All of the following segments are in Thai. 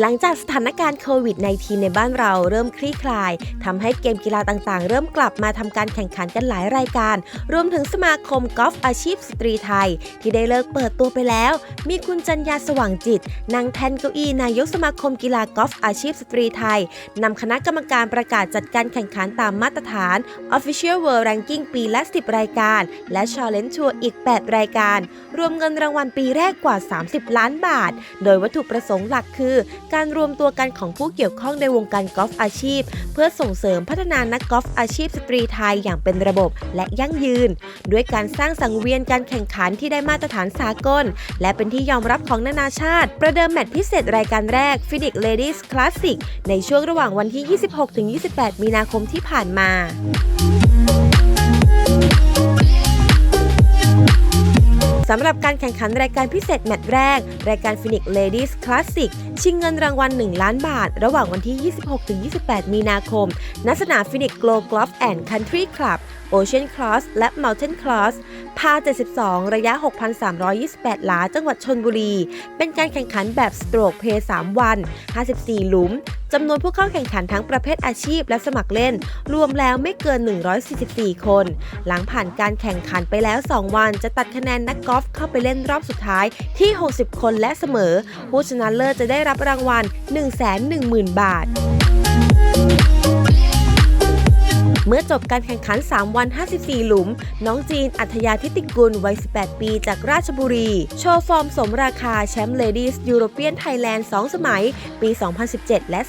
หลังจากสถานการณ์โควิด -19 ในบ้านเราเริ่มคลี่คลายทำให้เกมกีฬาต่างๆ เริ่มกลับมาทำการแข่งขันกันหลายรายการ รวมถึงสมาคมกอล์ฟอาชีพสตรีไทย ที่ได้เลิกเปิดตัวไปแล้ว มีคุณจัญญาสว่างจิตนั่งแทนเก้าอี้นายกสมาคมกีฬากอล์ฟอาชีพสตรีไทยนำคณะกรรมการประกาศจัดการแข่งขันตามมาตรฐาน Official World Ranking ปีละ 10 รายการ และ Challenge Tour อีก 8 รายการ รวมเงินรางวัลปีแรกกว่า 30 ล้านบาท โดยวัตถุประสงค์หลักคือการรวมตัวกันของผู้เกี่ยวข้องในวงการกอล์ฟอาชีพ เพื่อส่งเสริมพัฒนานักกอล์ฟอาชีพสตรีไทยอย่างเป็นระบบและยั่งยืน ด้วยการสร้างสังเวียนการแข่งขันที่ได้มาตรฐานสากล และเป็นที่ยอมรับของนานาชาติ ประเดิมแมตช์พิเศษรายการแรก Phoenix Ladies Classic ในช่วงระหว่างวันที่ 26-28 มีนาคมที่ผ่านมา สำหรับการแข่งขันรายการพิเศษแมตช์แรก รายการ Phoenix Ladies Classic ชิงเงินรางวัล 1 ล้านบาท ระหว่างวันที่ 26-28 มีนาคม ณ สนาม Phoenix Glow Golf and Country Club Ocean Cross และ Mountain Cross พา 72 ระยะ 6,328 หลา จังหวัดชนบุรี เป็นการแข่งขันแบบสโตรกเพย์3วัน 54 หลุม จำนวนผู้เข้าแข่งขันทั้งประเภทอาชีพและสมัครเล่น รวมแล้วไม่เกิน 144 คน หลังผ่านการแข่งขันไปแล้ว 2 วันจะตัดคะแนนนักกอล์ฟเข้าไปเล่นรอบสุดท้ายที่ 60 คนและเสมอ ผู้ชนะเลิศจะได้รับรางวัล 110,000 บาทเมื่อจบการแข่งขัน 3 วัน 54 หลุม น้องจีน อัธยาทิติกุล วัย 18 ปี จากราชบุรี โชว์ฟอร์มสมราคา แชมป์เลดี้ยูโรเปียนไทยแลนด์ 2 สมัย ปี 2017 และ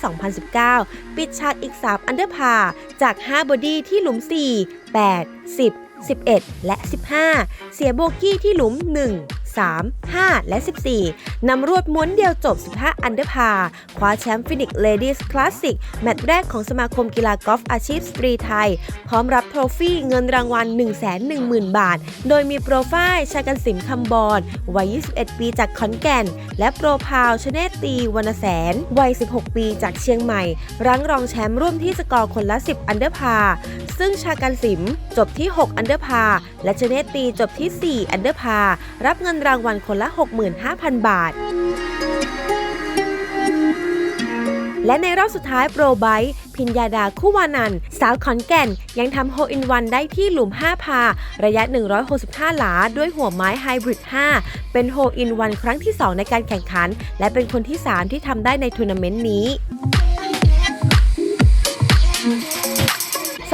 2019 ปิดฉากอีก 3 อันเดอร์พา จาก 5 บอดี้ที่หลุม 4 8 10 11 และ 15 เสียโบกี้ที่หลุม 1 3 5 และ 14 นำรวดม้วนเดียวจบ 15 อันเดอร์พาคว้าแชมป์ฟินิกเลดี้คลาสสิกแมตช์แรกของสมาคมกีฬากอล์ฟอาชีพสตรีไทย พร้อมรับโทรฟี่เงินรางวัล 110,000 บาท โดยมีโปรไฟล์ชากันสิมคำบอลวัย 21 ปีจากขอนแก่น และโปรพาวชเนตตีวรรณแสน วัย 16 ปีจากเชียงใหม่ รั้งรองแชมป์ร่วมที่สกอร์คนละ 10 อันเดอร์พาซึ่งชากันสิมจบที่ 6 อันเดอร์พาและชเนตตีจบที่ 4 อันเดอร์พารับเงินรางวัลคนละ 65,000 บาท และในรอบสุดท้ายโปรไบต์พิญญาดาคู่วานันสาวขอนแก่น ยังทำโฮอินวันได้ที่หลุม 5 พา ระยะ 165 หลา ด้วยหัวไม้ไฮบริด 5 เป็นโฮอินวันครั้งที่ 2 ในการแข่งขัน และเป็นคนที่ 3 ที่ทำได้ในทัวร์นาเมนต์นี้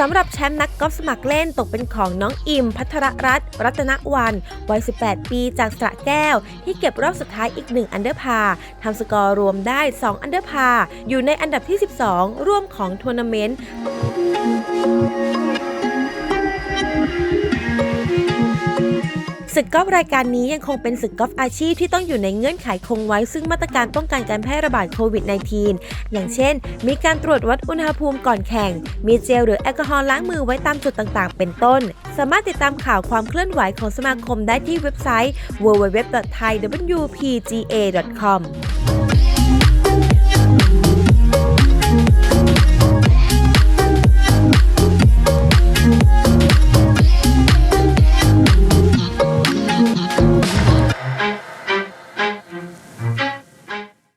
สำหรับแชมป์นักกอล์ฟสมัครเล่นตกเป็นของน้องอิม พัทรรัตน์รัตนวันวัย 18 ปีจากสระแก้ว ที่เก็บรอบสุดท้ายอีก 1 อันเดอร์พาทำสกอร์รวมได้ 2 อันเดอร์พาอยู่ในอันดับที่ 12 ร่วมของทัวร์นาเมนต์ ศึกกอล์ฟรายการนี้ยังคงเป็นศึกกอล์ฟอาชีพที่ต้องอยู่ในเงื่อนไขคงไว้ ซึ่งมาตรการป้องกันการแพร่ระบาดโควิด -19 อย่างเช่น มีการตรวจวัดอุณหภูมิก่อนแข่ง มีเจลหรือแอลกอฮอล์ล้างมือไว้ตามจุดต่างๆ เป็นต้น สามารถติดตามข่าวความเคลื่อนไหวของสมาคมได้ที่เว็บไซต์ www.thaipga.com